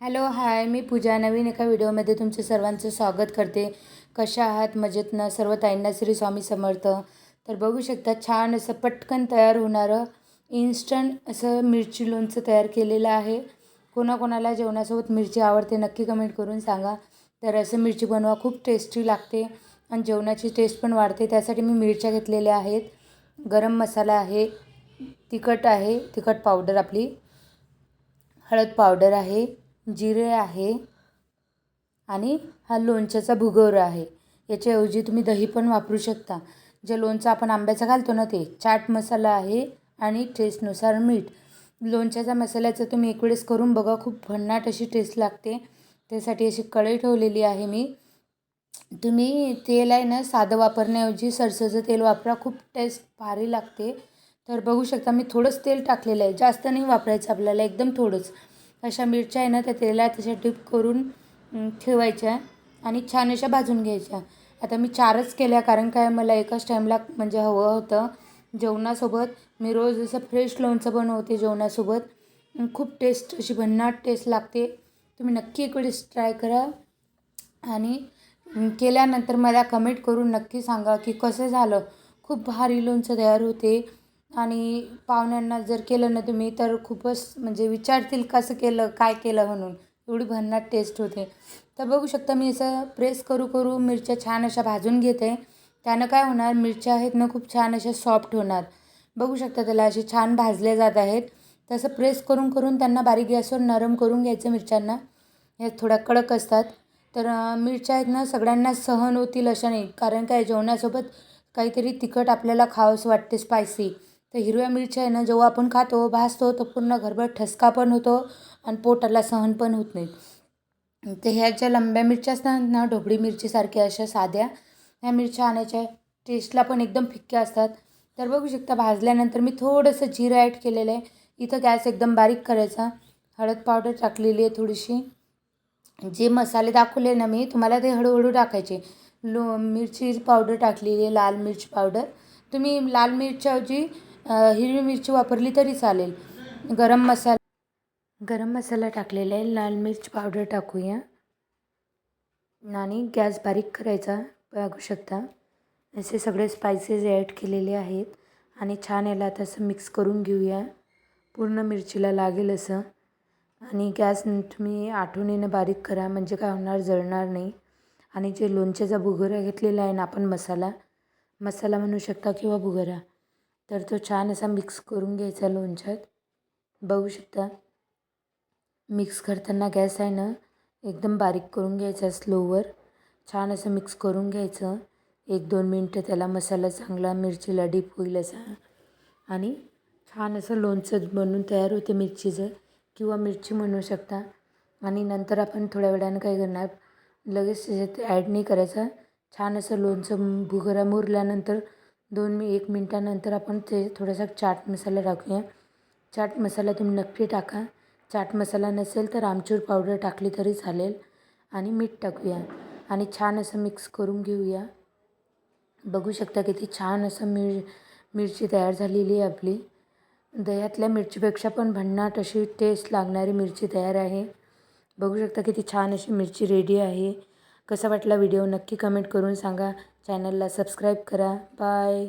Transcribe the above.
Hello hi. मी पूजा. नवीन एका व्हिडिओमध्ये तुमचं सर्वांचं स्वागत करते. कशा आहात? मजेत ना सर्व ताईंना श्री स्वामी समर्थ. तर बघू शकता छान असं पटकन तयार होणारं इन्स्टंट असं मिरची लोणचं तयार केलेलं आहे. कोणाकोणाला जेवणासोबत मिरची आवडते नक्की कमेंट करून सांगा. तर असं मिरची बनवा खूप टेस्टी लागते आणि जेवणाची टेस्ट पण वाढते. त्यासाठी मी मिरच्या घेतलेल्या आहेत. गरम मसाला आहे तिखट आहे तिखट पावडर आपली. हळद पावडर आहे. जिरे आहे आणि हा लोणच्याचा भुगोरा आहे. याच्याऐवजी तुम्ही दही पण वापरू शकता. जे लोणचं आपण आंब्याचं घालतो ना ते चाट मसाला आहे आणि टेस्टनुसार मीठ. लोणच्याचा मसाल्याचं तुम्ही एक वेळेस करून बघा खूप भन्नाट अशी टेस्ट लागते. त्यासाठी अशी कढई ठेवलेली आहे मी. तुम्ही तेल आहे ना साधं वापरण्याऐवजी सरसोचं तेल वापरा खूप टेस्ट भारी लागते. तर बघू शकता मी थोडंच तेल टाकलेलं आहे. जास्त नाही वापरायचं आपल्याला एकदम थोडंच. अशा मिरच्या आहे ना त्या तेलात तशा डिप करून ठेवायच्या आणि छान अशा भाजून घ्यायच्या. आता मी चारच केल्या कारण काय मला एकाच टाईमला म्हणजे हवं होतं जेवणासोबत. मी रोज जसं फ्रेश लोणचं बनवते जेवणासोबत. खूप टेस्ट अशी भन्नाट टेस्ट लागते. तुम्ही नक्की एक वेळेस ट्राय करा. आणि केल्यानंतर मला कमेंट करून नक्की सांगा की कसं झालं? खूप भारी लोणचं तयार होते. आणि पाहुण्यांना जर केलं ना तुम्ही तर खूपच म्हणजे विचारतील कसं केलं काय केलं म्हणून. एवढी भन्नाट टेस्ट होते. तर बघू शकता मी असं प्रेस करू करू मिरच्या छान अशा भाजून घेते. त्यानं काय होणार मिरच्या आहेत ना खूप छान अशा सॉफ्ट होणार. बघू शकता त्याला असे छान भाजले जात आहेत. तसं प्रेस करून करून त्यांना बारीक गॅसवर नरम करून घ्यायचं मिरच्यांना. ह्या थोड्या कडक असतात. तर मिरच्या आहेत ना सगळ्यांना सहन होतील अशा नाही. कारण काय जेवणासोबत काहीतरी तिखट आपल्याला खावंसं वाटते स्पायसी तर हिरव्या मिरच्या आहे ना जेव्हा आपण खातो भाजतो तर पूर्ण घरभर ठसका पण होतो आणि पोटाला सहन पण होत नाही तर ह्या ज्या लंब्या मिरच्या असतात ना ढोबळी मिरचीसारख्या अशा साध्या ह्या मिरच्या आणायच्या. टेस्टला पण एकदम फिक्क्या असतात. तर बघू शकता भाजल्यानंतर मी थोडंसं जिरं ॲड केलेलं आहे. इथं गॅस एकदम बारीक करायचा. हळद पावडर टाकलेली आहे थोडीशी. जे मसाले दाखवले ना मी तुम्हाला ते हळूहळू टाकायचे. लो मिरची पावडर टाकलेली आहे लाल मिरची पावडर तुम्ही लाल मिरच्याऐवजी हिरवी मिरची वापरली तरी चालेल. गरम मसाला गरम मसाला टाकलेला आहे. लाल मिरच पावडर टाकूया. आणि गॅस बारीक करायचा बघू शकता. असे सगळे स्पायसेस ॲड केलेले आहेत. आणि छान याला आता असं मिक्स करून घेऊया. पूर्ण मिरचीला लागेल असं. आणि गॅस तुम्ही आठवणीनं बारीक करा म्हणजे काय होणार जळणार नाही. आणि जे लोणच्याचा भुगोरा घेतलेला आहे ना आपण मसाला मसाला म्हणू शकता किंवा भुगोरा. तर तो छान असा मिक्स करून घ्यायचा लोणच्यात. बघू शकता मिक्स करताना गॅस आहे ना एकदम बारीक करून घ्यायचा स्लोवर छान असं मिक्स करून घ्यायचं. एक दोन मिनटं त्याला मसाला चांगला मिरचीला डीप होईल असा. आणि छान असं लोणचं बनून तयार होते मिरचीचं. किंवा मिरची म्हणू शकता. आणि नंतर आपण थोड्या वेळानं काय करणार लगेच त्याच्यात ॲड नाही करायचा. छान असं लोणचं भुगरा मुरल्यानंतर दोन मी एक मिनटानंतर आपण ते थोडासा चाट मसाला टाकूया. चाट मसाला तुम्ही नक्की टाका. चाट मसाला नसेल तर आमचूर पावडर टाकली तरी चालेल आणि मीठ टाकूया. आणि छान असं मिक्स करून घेऊया. बघू शकता किती छान असं मिर मिरची तयार झालेली आहे आपली. दह्यातल्या मिरचीपेक्षा पण भन्नाट अशी टेस्ट लागणारी मिरची तयार आहे. बघू शकता किती छान अशी मिरची रेडी आहे. कसा वाटला व्हिडिओ नक्की कमेंट करून सांगा. चॅनलला सबस्क्राईब करा. बाय.